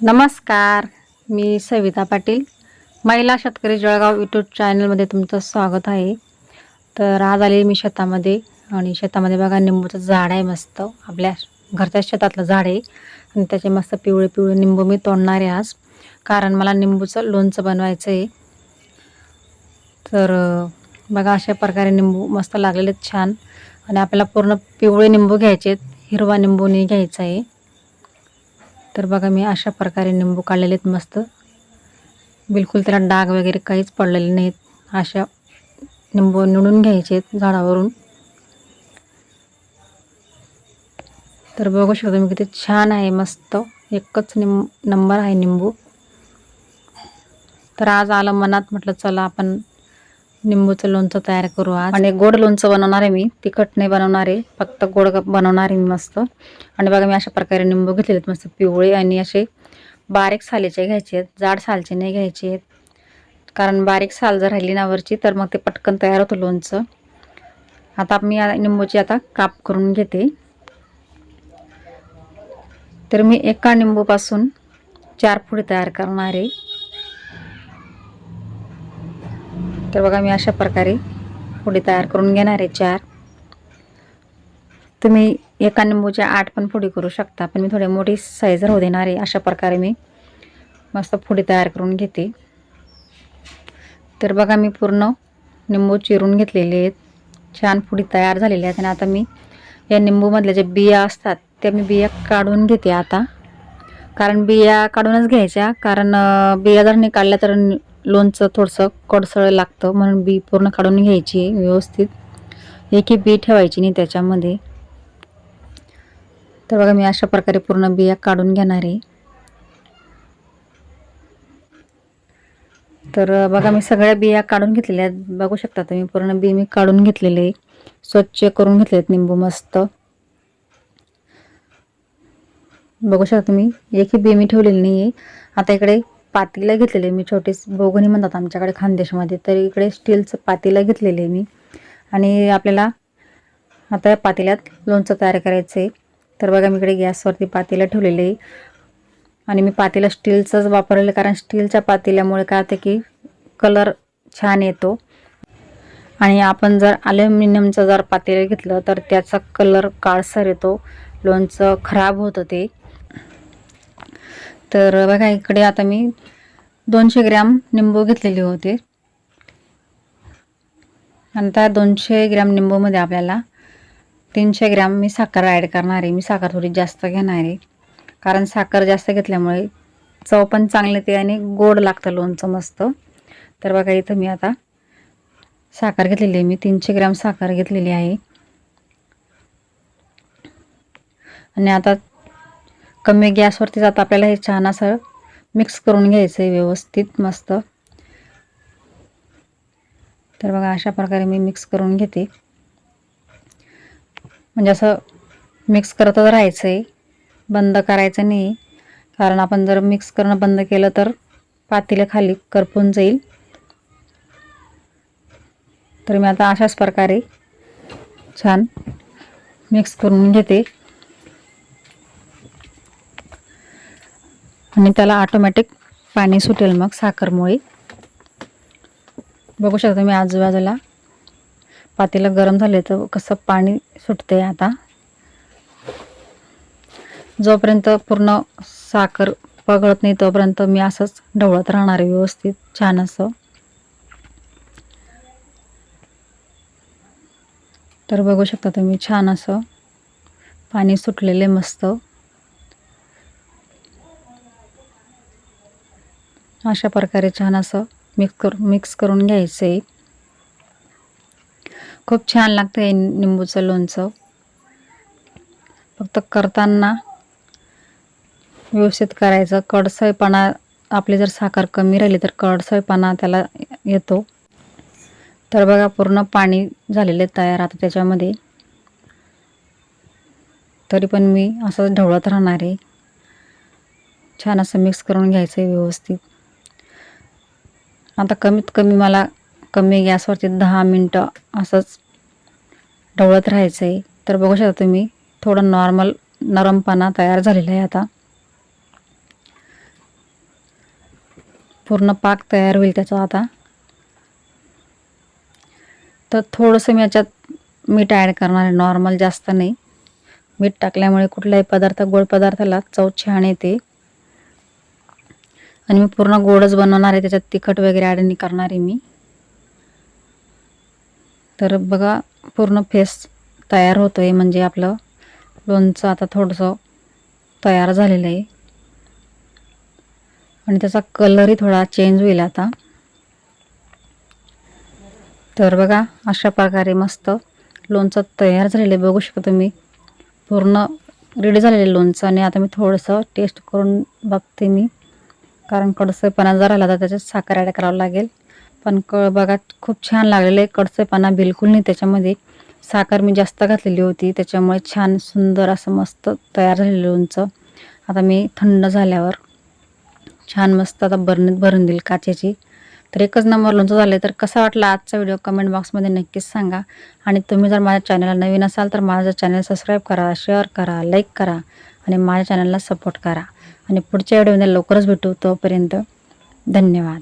नमस्कार मी सविता पाटील. महिला शेतकरी जळगाव यूट्यूब चॅनलमध्ये तुमचं स्वागत आहे. तर आज आले मी शेतामध्ये आणि शेतामध्ये बघा निंबूचं झाड आहे मस्त. आपल्या घरच्या शेतातलं झाड आहे आणि त्याचे मस्त पिवळे पिवळे निंबू मी तोडणार आहे आज. कारण मला निंबूचं लोणचं बनवायचं आहे. तर बघा अशा प्रकारे निंबू मस्त लागलेले आहेत छान. आणि आपल्याला पूर्ण पिवळे निंबू घ्यायचे आहेत. हिरवा निंबू नाही घ्यायचा आहे. तर बघा मी अशा प्रकारे निंबू काढलेले आहेत मस्त. बिलकुल त्याला डाग वगैरे काहीच पडलेले नाहीत. अशा निंबू निवडून घ्यायचे आहेत झाडावरून. तर बघू शकतो मी किती छान आहे मस्त. एकच निम नंबर आहे निंबू. तर आज आलं मनात म्हटलं चला आपण निंबूचं लोणचं तयार करू आज. आणि गोड लोणचं बनवणार आहे मी. तिखट नाही बनवणार आहे. फक्त गोड बनवणार आहे मी मस्त. आणि बघा मी अशा प्रकारे निंबू घेतलेले आहेत. मस्त पिवळे आणि असे बारीक सालीचे घ्यायचे आहेत. जाड सालचे नाही घ्यायचे आहेत. कारण बारीक साल जर राहिली ना वरची तर मग ते पटकन तयार होतं लोणचं. आता मी निंबूची आता काप करून घेते. तर मी एका निंबूपासून चार फुडे तयार करणार आहे. तर बघा मी अशा प्रकारे फुडी तयार करून घेणार आहे चार. तुम्ही एका निंबूच्या आठ पण फुडी करू शकता पण मी थोडी मोठी साईज राहू देणार आहे. अशा प्रकारे मी मस्त फुडी तयार करून घेते. तर बघा मी पूर्ण निंबू चिरून घेतलेले आहेत. छान फुडी तयार झालेल्या आहेत. आणि आता मी या निंबूमधल्या ज्या बिया असतात त्या मी बिया काढून घेते आता. कारण बिया काढूनच घ्यायच्या. कारण बिया जर नाही काढल्या तर लोणचं थोडंसं कडसळ लागतं म्हणून बी पूर्ण काढून घ्यायची व्यवस्थित. एकही बी ठेवायची नाही त्याच्यामध्ये. तर बघा मी अशा प्रकारे पूर्ण बिया काढून घेणार आहे. तर बघा मी सगळ्या बिया काढून घेतलेल्या आहेत. बघू शकता तुम्ही पूर्ण बी मी काढून घेतलेले स्वच्छ करून घेतले आहेत निंबू मस्त. बघू शकता तुम्ही एकही बी मी ठेवलेली नाही आहे आता इकडे पातीला घेतलेले मी छोटे बोगणी म्हणतात आमच्याकडे खानदेशमध्ये तर इकडे स्टीलचं पातीला घेतलेले मी. आणि आपल्याला आता या पातेल्यात लोणचं तयार करायचं आहे तर बघा मी इकडे गॅसवरती पातेलं ठेवलेलं. आहे आणि मी पातेलं स्टीलचंच वापरलेलं कारण स्टीलच्या पातेल्यामुळे काय होतं की कलर छान येतो. आणि आपण जर ॲल्युमिनियमचं जर पातेलं घेतलं तर त्याचा कलर काळसर येतो. लोणचं खराब होतं ते. तर बघा इकडे आता मी दोनशे ग्रॅम निंबू घेतलेले होते. आणि त्या दोनशे ग्रॅम निंबूमध्ये आपल्याला तीनशे ग्रॅम मी साखर ॲड करणार आहे. मी साखर थोडी जास्त घेणार आहे. कारण साखर जास्त घेतल्यामुळे चव पण चांगली ते आणि गोड लागतं लोणचं मस्त. तर बघा इथं मी आता साखर घेतलेली आहे. मी तीनशे ग्रॅम साखर घेतलेली आहे. आणि आता कमी गॅसवरती आता आपल्याला हे छान असं मिक्स करून घ्यायचं आहे व्यवस्थित मस्त. तर बघा अशा प्रकारे मी मिक्स करून घेते. म्हणजे असं मिक्स करतच राहायचं आहे बंद करायचं नाही. कारण आपण जर मिक्स करणं बंद केलं तर पातेलं खाली करपून जाईल. तर मी आता अशाच प्रकारे छान मिक्स करून घेते. आणि त्याला ऑटोमॅटिक पाणी सुटेल मग साखरमुळे. बघू शकता मी आजूबाजूला. पातेलं गरम झाले तर कसं पाणी सुटते आता. जोपर्यंत पूर्ण साखर पगळत नाही तोपर्यंत मी असंच ढवळत राहणार आहे व्यवस्थित छान असं. तर बघू शकता तुम्ही छान असं पाणी सुटलेले मस्त. अशा प्रकारे छान असं मिक्स करून मिक्स करून घ्यायचं आहे खूप छान लागतं हे निंबूचं लोणचं. फक्त करताना व्यवस्थित करायचं. कडसळपणा आपली जर साखर कमी राहिली तर कडसळपणा त्याला येतो. तर बघा पूर्ण पाणी झालेले तयार आता त्याच्यामध्ये. तरी पण मी असं ढवळत राहणार आहे. छान असं मिक्स करून घ्यायचं आहे व्यवस्थित. आता कमीत कमी मला कमी गॅसवरती दहा मिनटं असंच ढवळत राहायचं आहे तर बघू शकता तुम्ही थोडं नॉर्मल नरमपणा तयार झालेला आहे आता. पूर्ण पाक तयार होईल त्याचा आता. तर थोडंसं मी याच्यात मीठ ॲड करणार आहे नॉर्मल जास्त नाही. मीठ टाकल्यामुळे कुठलाही पदार्थ गोड पदार्थाला चव छान येते. आणि मी पूर्ण गोडच बनवणार आहे त्याच्यात तिखट वगैरे ॲड नाही करणार आहे मी. तर बघा पूर्ण फेस तयार होतो आहे म्हणजे आपलं लोणचं आता थोडंसं तयार झालेलं आहे. आणि त्याचा कलरही थोडा चेंज होईल आता. तर बघा अशा प्रकारे मस्त लोणचं तयार झालेलं आहे. बघू शकता तुम्ही पूर्ण रेडी झालेलं लोणचं. आणि आता मी थोडंसं टेस्ट करून बघते मी. कारण कडसरपणा जर आला तर त्याच्यात साखर ॲड करावं लागेल. पण क बघा खूप छान लागलेलं आहे कडसरपणा बिलकुल नाही त्याच्यामध्ये. साखर मी जास्त घातलेली होती त्याच्यामुळे छान सुंदर असं मस्त तयार झालेलं लोणचं आता मी थंड झाल्यावर छान मस्त आता बरणीत भरून देईल काचेची. तर एकच नंबर लोणचं झालं तर कसा वाटला आजचा व्हिडिओ कमेंट बॉक्समध्ये नक्कीच सांगा. आणि तुम्ही जर माझ्या चॅनलला नवीन असाल तर माझं चॅनल सबस्क्राईब करा शेअर करा लाईक करा आणि माझ्या चॅनलला सपोर्ट करा. आणि पुढच्या व्हिडिओमध्ये लवकरच भेटू तोपर्यंत धन्यवाद.